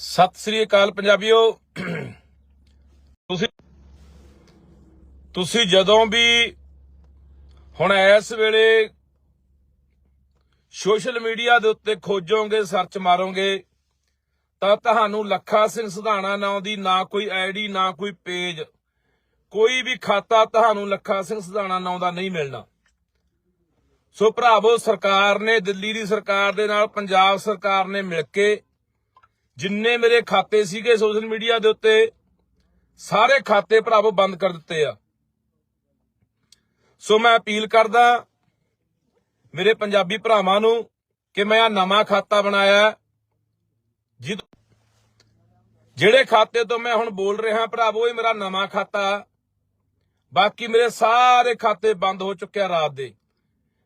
ਸਤਿ ਸ੍ਰੀ ਅਕਾਲ ਪੰਜਾਬੀਓ। ਤੁਸੀਂ ਤੁਸੀਂ ਜਦੋਂ ਵੀ ਹੁਣ ਇਸ ਵੇਲੇ ਸੋਸ਼ਲ ਮੀਡੀਆ ਦੇ ਉੱਤੇ ਖੋਜੋਗੇ, ਸਰਚ ਮਾਰੋਗੇ, ਤਾਂ ਤੁਹਾਨੂੰ ਲੱਖਾ ਸਿੰਘ ਸਿਧਾਣਾ ਨਾਂ ਦੀ ਨਾ ਕੋਈ ਆਈਡੀ, ਨਾ ਕੋਈ ਪੇਜ, ਕੋਈ ਵੀ ਖਾਤਾ ਤੁਹਾਨੂੰ ਲੱਖਾ ਸਿੰਘ ਸਿਧਾਣਾ ਨਾਂ ਦਾ ਨਹੀਂ ਮਿਲਣਾ। ਸੋ ਭਰਾਵੋ, ਸਰਕਾਰ ਨੇ, ਦਿੱਲੀ ਦੀ ਸਰਕਾਰ ਦੇ ਨਾਲ, ਪੰਜਾਬ ਸਰਕਾਰ ਨੇ ਮਿਲ ਕੇ ਜਿੰਨੇ ਮੇਰੇ ਖਾਤੇ ਸੀਗੇ ਸੋਸ਼ਲ ਮੀਡੀਆ ਦੇ ਉੱਤੇ ਸਾਰੇ ਖਾਤੇ ਭਰਾਵੋ ਬੰਦ ਕਰ ਦਿੱਤੇ ਆ। ਸੋ ਮੈਂ ਅਪੀਲ ਕਰਦਾ ਮੇਰੇ ਪੰਜਾਬੀ ਭਰਾਵਾਂ ਨੂੰ ਕਿ ਮੈਂ ਆ ਨਵਾਂ ਖਾਤਾ ਬਣਾਇਆ ਹੈ, ਜਿਹੜੇ ਖਾਤੇ ਤੋਂ ਮੈਂ ਹੁਣ ਬੋਲ ਰਿਹਾ ਭਰਾਵੋ ਇਹ ਮੇਰਾ ਨਵਾਂ ਖਾਤਾ ਬਾਕੀ ਮੇਰੇ ਸਾਰੇ ਖਾਤੇ ਬੰਦ ਹੋ ਚੁੱਕਿਆ ਰਾਤ ਦੇ।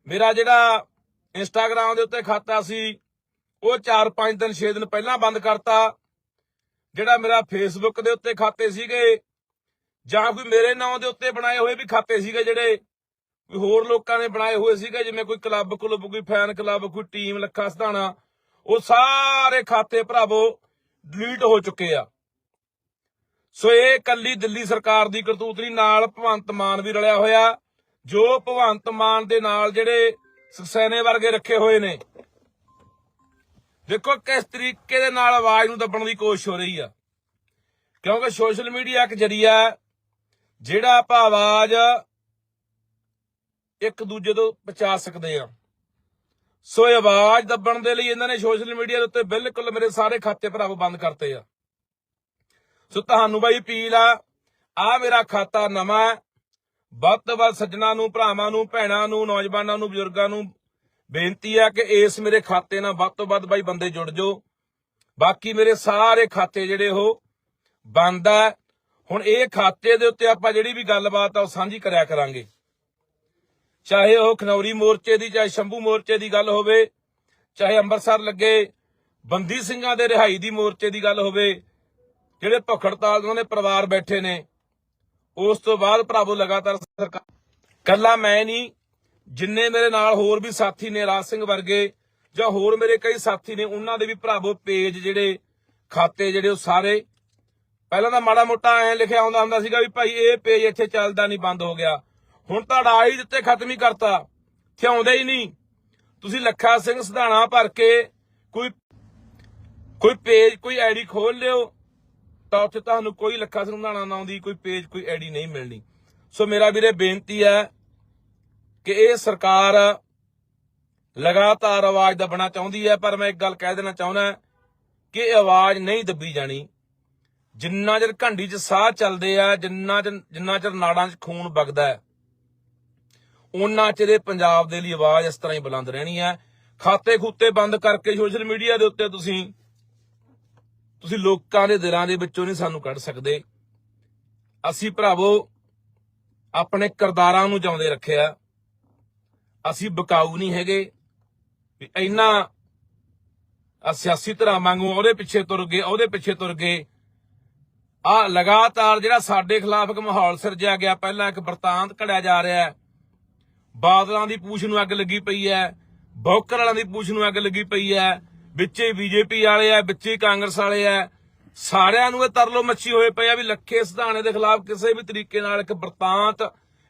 ਮੇਰਾ ਜਿਹੜਾ ਇੰਸਟਾਗ੍ਰam ਦੇ ਉੱਤੇ ਖਾਤਾ ਸੀ ਉਹ 4-5 ਦਿਨ 6 ਦਿਨ ਪਹਿਲਾਂ ਬੰਦ ਕਰਤਾ। ਜਿਹੜਾ ਮੇਰਾ ਫੇਸਬੁੱਕ ਦੇ ਉੱਤੇ ਖਾਤੇ ਸੀਗੇ, ਜਾਂ ਕੋਈ ਮੇਰੇ ਨਾਮ ਦੇ ਉੱਤੇ ਬਣਾਏ ਹੋਏ ਵੀ ਖਾਤੇ ਸੀਗੇ ਜਿਹੜੇ ਕੋਈ ਹੋਰ ਲੋਕਾਂ ਨੇ ਬਣਾਏ ਹੋਏ ਸੀਗੇ, ਜਿਵੇਂ ਕੋਈ ਕਲੱਬ ਕਲੁੱਬ, ਕੋਈ ਫੈਨ ਕਲੱਬ, ਕੋਈ ਟੀਮ ਲੱਖਾ ਸਧਾਣਾ, ਉਹ ਸਾਰੇ ਖਾਤੇ ਭਰਾਵੋ ਡਿਲੀਟ ਹੋ ਚੁੱਕੇ ਆ। ਸੋ ਇਹ ਕੱਲੀ ਦਿੱਲੀ ਸਰਕਾਰ ਦੀ ਕਰਤੂਤ ਨਹੀਂ, ਨਾਲ ਭਗਵੰਤ ਮਾਨ ਵੀ ਰਲਿਆ ਹੋਇਆ, ਜੋ ਭਗਵੰਤ ਮਾਨ ਦੇ ਨਾਲ ਜਿਹੜੇ ਸਕਸੈਨੇ ਵਰਗੇ ਰੱਖੇ ਹੋਏ ਨੇ। ਦੇਖੋ ਕਿਸ ਤਰੀਕੇ ਦੇ ਨਾਲ ਆਵਾਜ਼ ਨੂੰ ਦੱਬਣ ਦੀ ਕੋਸ਼ਿਸ਼ ਹੋ ਰਹੀ ਆ। ਕਿਉਂਕਿ ਸੋਸ਼ਲ ਮੀਡੀਆ ਇੱਕ ਜਰੀਆ ਜਿਹੜਾ ਆਪਾਂ ਆਵਾਜ਼ ਇੱਕ ਦੂਜੇ ਤੋਂ ਪਹੁੰਚਾ ਸਕਦੇ ਆ ਸੋ ਆਵਾਜ਼ ਦੱਬਣ ਦੇ ਲਈ ਇਹਨਾਂ ਨੇ ਸੋਸ਼ਲ ਮੀਡੀਆ ਦੇ ਉੱਤੇ ਬਿਲਕੁਲ ਮੇਰੇ ਸਾਰੇ ਖਾਤੇ ਭਰਾਵੋ ਬੰਦ ਕਰਤੇ ਆ। ਸੋ ਤੁਹਾਨੂੰ ਬਾਈ ਅਪੀਲ ਆ ਆ ਮੇਰਾ ਖਾਤਾ ਨਵਾਂ ਵੱਧ ਤੋਂ ਵੱਧ ਸੱਜਣਾ ਨੂੰ, ਭਰਾਵਾਂ ਨੂੰ, ਭੈਣਾਂ ਨੂੰ, ਨੌਜਵਾਨਾਂ ਨੂੰ, ਬਜ਼ੁਰਗਾਂ ਨੂੰ ਬੇਨਤੀ ਆ ਕਿ ਇਸ ਮੇਰੇ ਖਾਤੇ ਨਾਲ ਵੱਧ ਤੋਂ ਵੱਧ ਬਾਈ ਬੰਦੇ ਜੁੜ ਜਾਓ। ਬਾਕੀ ਮੇਰੇ ਸਾਰੇ ਖਾਤੇ ਜਿਹੜੇ ਉਹ ਬੰਦ ਆ। ਹੁਣ ਇਹ ਖਾਤੇ ਦੇ ਉੱਤੇ ਆਪਾਂ ਜਿਹੜੀ ਵੀ ਗੱਲਬਾਤ ਆ ਉਹ ਸਾਂਝੀ ਕਰਿਆ ਕਰਾਂਗੇ। ਚਾਹੇ ਉਹ ਖਨੌਰੀ ਮੋਰਚੇ ਦੀ, ਚਾਹੇ ਸ਼ੰਭੂ ਮੋਰਚੇ ਦੀ ਗੱਲ ਹੋਵੇ, ਚਾਹੇ ਅੰਮ੍ਰਿਤਸਰ ਲੱਗੇ, ਬੰਦੀ ਸਿੰਘਾਂ ਦੇ ਰਿਹਾਈ ਦੀ ਮੋਰਚੇ ਦੀ ਗੱਲ ਹੋਵੇ, ਜਿਹੜੇ ਭੁੱਖੜਤਾਲ ਉਹਨਾਂ ਦੇ ਪਰਿਵਾਰ ਬੈਠੇ ਨੇ, ਉਸ ਤੋਂ ਬਾਅਦ ਭਰਾਵੋ ਲਗਾਤਾਰ ਸਰਕਾਰ ਕੱਲਾ ਮੈਂ ਨਹੀਂ ਜਿੰਨੇ ਮੇਰੇ ਨਾਲ ਹੋਰ ਵੀ ਸਾਥੀ ਨੇ ਰਾਜ ਸਿੰਘ ਵਰਗੇ, ਜਾਂ ਹੋਰ ਮੇਰੇ ਕਈ ਸਾਥੀ ਨੇ, ਉਹਨਾਂ ਦੇ ਵੀ ਭਰਾਵੋ ਪੇਜ ਜਿਹੜੇ, ਖਾਤੇ ਜਿਹੜੇ ਉਹ ਸਾਰੇ। ਪਹਿਲਾਂ ਤਾਂ ਮਾੜਾ ਮੋਟਾ ਐ ਲਿਖਿਆ ਆਉਂਦਾ ਹੁੰਦਾ ਸੀਗਾ ਵੀ ਭਾਈ ਇਹ ਪੇਜ ਇੱਥੇ ਚੱਲਦਾ ਨਹੀਂ, ਬੰਦ ਹੋ ਗਿਆ। ਹੁਣ ਤਾਂ ਅੜਾ ਹੀ ਦਿੱਤੇ ਖਤਮ ਹੀ ਕਰਤਾ। ਇੱਥੇ ਹੀ ਨਹੀਂ। ਤੁਸੀਂ ਲੱਖਾ ਸਿੰਘ ਸਿਧਾਣਾ ਭਰ ਕੇ ਕੋਈ ਕੋਈ ਪੇਜ, ਕੋਈ ਆਈਡੀ ਖੋਲ ਲਿਓ, ਤਾਂ ਉੱਥੇ ਤੁਹਾਨੂੰ ਕੋਈ ਲੱਖਾ ਸਿੰਘ ਸਿਧਾਣਾ ਨਾਂ ਦੀ ਕੋਈ ਪੇਜ, ਕੋਈ ਆਈਡੀ ਨਹੀਂ ਮਿਲਣੀ। ਸੋ ਮੇਰਾ ਵੀਰੇ ਬੇਨਤੀ ਹੈ ਕਿ ਇਹ ਸਰਕਾਰ ਲਗਾਤਾਰ ਆਵਾਜ਼ ਦੱਬਣਾ ਚਾਹੁੰਦੀ ਹੈ, ਪਰ ਮੈਂ ਇੱਕ ਗੱਲ ਕਹਿ ਦੇਣਾ ਚਾਹੁੰਦਾ ਕਿ ਇਹ ਆਵਾਜ਼ ਨਹੀਂ ਦੱਬੀ ਜਾਣੀ। ਜਿੰਨਾ ਚਿਰ ਘੰਡੀ 'ਚ ਸਾਹ ਚੱਲਦੇ ਆ, ਜਿੰਨਾ ਚਿਰ ਜਿੰਨਾ ਚਿਰ ਨਾੜਾਂ 'ਚ ਖੂਨ ਵਗਦਾ ਹੈ ਉਹਨਾਂ ਚਿਰ ਇਹ ਪੰਜਾਬ ਦੇ ਲਈ ਆਵਾਜ਼ ਇਸ ਤਰ੍ਹਾਂ ਹੀ ਬੁਲੰਦ ਰਹਿਣੀ ਹੈ। ਖਾਤੇ ਖੂਤੇ ਬੰਦ ਕਰਕੇ ਸੋਸ਼ਲ ਮੀਡੀਆ ਦੇ ਉੱਤੇ ਤੁਸੀਂ ਤੁਸੀਂ ਲੋਕਾਂ ਦੇ ਦਿਲਾਂ ਦੇ ਵਿੱਚੋਂ ਨਹੀਂ ਸਾਨੂੰ ਕੱਢ ਸਕਦੇ। ਅਸੀਂ ਭਰਾਵੋ, ਆਪਣੇ ਕਿਰਦਾਰਾਂ ਨੂੰ ਜਿਉਂਦੇ ਰੱਖਿਆ। ਅਸੀਂ ਬਕਾਊ ਨਹੀਂ ਹੈਗੇ। ਵੀ ਇੰਨਾ ਸਿਆਸੀ ਤਰ੍ਹਾਂ ਵਾਂਗੂ ਉਹਦੇ ਪਿੱਛੇ ਤੁਰ ਗਏ, ਉਹਦੇ ਪਿੱਛੇ ਤੁਰ ਗਏ। ਆ ਲਗਾਤਾਰ ਜਿਹੜਾ ਸਾਡੇ ਖਿਲਾਫ ਇੱਕ ਮਾਹੌਲ ਸਿਰਜਿਆ ਗਿਆ, ਪਹਿਲਾਂ ਇੱਕ ਵਰਤਾਂਤ ਘੜਿਆ ਜਾ ਰਿਹਾ ਬਾਦਲਾਂ ਦੀ ਪੂਛ ਨੂੰ ਅੱਗ ਲੱਗੀ ਪਈ ਹੈ, ਬੌਕਰ ਵਾਲਿਆਂ ਦੀ ਪੂਛ ਨੂੰ ਅੱਗ ਲੱਗੀ ਪਈ ਹੈ, ਵਿੱਚੇ ਬੀਜੇਪੀ ਵਾਲੇ ਆ ਵਿੱਚੇ ਕਾਂਗਰਸ ਵਾਲੇ ਆ ਸਾਰਿਆਂ ਨੂੰ ਇਹ ਤਰਲੋ ਮੱਛੀ ਹੋਏ ਪਏ ਆ ਵੀ ਲੱਖੇ ਸਿਧਾਣੇ ਦੇ ਖਿਲਾਫ ਕਿਸੇ ਵੀ ਤਰੀਕੇ ਨਾਲ ਇੱਕ ਵਰਤਾਂਤ,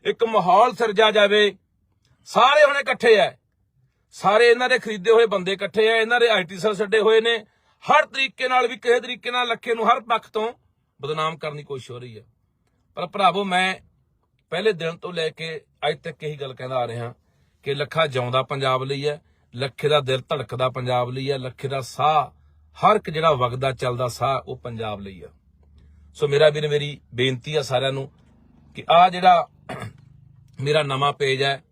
ਇੱਕ ਮਾਹੌਲ ਸਿਰਜਿਆ ਜਾਵੇ। ਸਾਰੇ ਹੁਣ ਇਕੱਠੇ ਆ ਸਾਰੇ ਇਹਨਾਂ ਦੇ ਖਰੀਦੇ ਹੋਏ ਬੰਦੇ ਇਕੱਠੇ ਆ ਇਹਨਾਂ ਦੇ ਆਈਟੀ ਸੈੱਲ ਛੱਡੇ ਹੋਏ ਨੇ। ਹਰ ਤਰੀਕੇ ਨਾਲ ਵੀ ਕਿਸੇ ਤਰੀਕੇ ਨਾਲ ਲੱਖੇ ਨੂੰ ਹਰ ਪੱਖ ਤੋਂ ਬਦਨਾਮ ਕਰਨ ਦੀ ਕੋਸ਼ਿਸ਼ ਹੋ ਰਹੀ ਹੈ ਪਰ ਭਰਾਵੋ, ਮੈਂ ਪਹਿਲੇ ਦਿਨ ਤੋਂ ਲੈ ਕੇ ਅੱਜ ਤੱਕ ਇਹੀ ਗੱਲ ਕਹਿੰਦਾ ਆ ਰਿਹਾ ਕਿ ਲੱਖਾ ਜਿਉਂਦਾ ਪੰਜਾਬ ਲਈ ਹੈ ਲੱਖੇ ਦਾ ਦਿਲ ਧੜਕਦਾ ਪੰਜਾਬ ਲਈ ਹੈ ਲੱਖੇ ਦਾ ਸਾਹ, ਹਰ ਇੱਕ ਜਿਹੜਾ ਵਗਦਾ ਚੱਲਦਾ ਸਾਹ ਉਹ ਪੰਜਾਬ ਲਈ ਆ ਸੋ ਮੇਰਾ ਵੀਰ, ਮੇਰੀ ਬੇਨਤੀ ਆ ਸਾਰਿਆਂ ਨੂੰ ਕਿ ਆ ਜਿਹੜਾ ਮੇਰਾ ਨਵਾਂ ਪੇਜ ਹੈ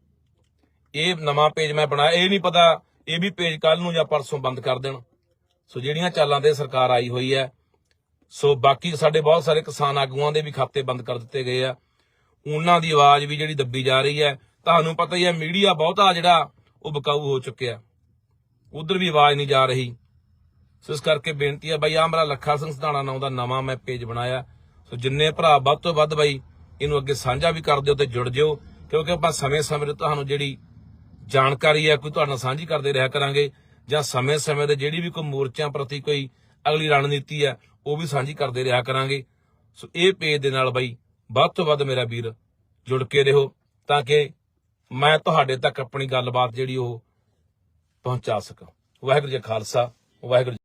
ਇਹ ਨਵਾਂ ਪੇਜ ਮੈਂ ਬਣਾਇਆ, ਇਹ ਨਹੀਂ ਪਤਾ, ਇਹ ਵੀ ਪੇਜ ਕੱਲ ਨੂੰ ਜਾਂ ਪਰਸੋਂ ਬੰਦ ਕਰ ਦੇਣ। ਸੋ ਜਿਹੜੀਆਂ ਚਾਲਾਂ ਤੇ ਸਰਕਾਰ ਆਈ ਹੋਈ ਹੈ, ਸੋ ਬਾਕੀ ਸਾਡੇ ਬਹੁਤ ਸਾਰੇ ਕਿਸਾਨ ਆਗੂਆਂ ਦੇ ਵੀ ਖਾਤੇ ਬੰਦ ਕਰ ਦਿੱਤੇ ਗਏ ਆ। ਉਹਨਾਂ ਦੀ ਆਵਾਜ਼ ਵੀ ਜਿਹੜੀ ਦੱਬੀ ਜਾ ਰਹੀ ਹੈ, ਤੁਹਾਨੂੰ ਪਤਾ ਹੀ ਹੈ, ਮੀਡੀਆ ਬਹੁਤਾ ਜਿਹੜਾ ਉਹ ਬਕਾਊ ਹੋ ਚੁੱਕਿਆ। ਉਧਰ ਵੀ ਆਵਾਜ਼ ਨਹੀਂ ਜਾ ਰਹੀ। ਸੋ ਇਸ ਕਰਕੇ ਬੇਨਤੀ ਹੈ, ਬਾਈ ਆ ਮੇਰਾ ਲੱਖਾ ਸਿੰਘ ਸਧਾਣਾ ਨਾਂ ਦਾ ਨਵਾਂ ਮੈਂ ਪੇਜ ਬਣਾਇਆ। ਸੋ ਜਿੰਨੇ ਭਰਾ ਵੱਧ ਤੋਂ ਵੱਧ ਬਾਈ, ਇਹਨੂੰ ਅੱਗੇ ਸਾਂਝਾ ਵੀ ਕਰ ਦਿਓ ਤੇ ਜੁੜ ਜਿਓ, ਕਿਉਂਕਿ ਆਪਾਂ ਸਮੇਂ-ਸਮੇਂ ਤੇ ਤੁਹਾਨੂੰ ਜਿਹੜੀ ਜਾਣਕਾਰੀ ਹੈ, ਕੋਈ ਤੁਹਾਡੇ ਨਾਲ ਸਾਂਝੀ ਕਰਦੇ ਰਿਹਾ ਕਰਾਂਗੇ ਜਾਂ ਸਮੇਂ-ਸਮੇਂ ਤੇ ਜਿਹੜੀ ਵੀ ਕੋਈ ਮੋਰਚਿਆਂ ਪ੍ਰਤੀ ਕੋਈ ਅਗਲੀ ਰਣਨੀਤੀ ਹੈ, ਉਹ ਵੀ ਸਾਂਝੀ ਕਰਦੇ ਰਿਹਾ ਕਰਾਂਗੇ। ਸੋ ਇਹ ਪੇਜ ਦੇ ਨਾਲ ਬਾਈ, ਵੱਧ ਤੋਂ ਵੱਧ ਮੇਰਾ ਵੀਰ ਜੁੜ ਕੇ ਰਹੋ ਤਾਂ ਕਿ ਮੈਂ ਤੁਹਾਡੇ ਤੱਕ ਆਪਣੀ ਗੱਲਬਾਤ ਜਿਹੜੀ ਉਹ ਪਹੁੰਚਾ ਸਕਾਂ। ਵਾਹਿਗੁਰੂ ਜੀ ਖਾਲਸਾ, ਵਾਹਿਗੁਰੂ ਜੀ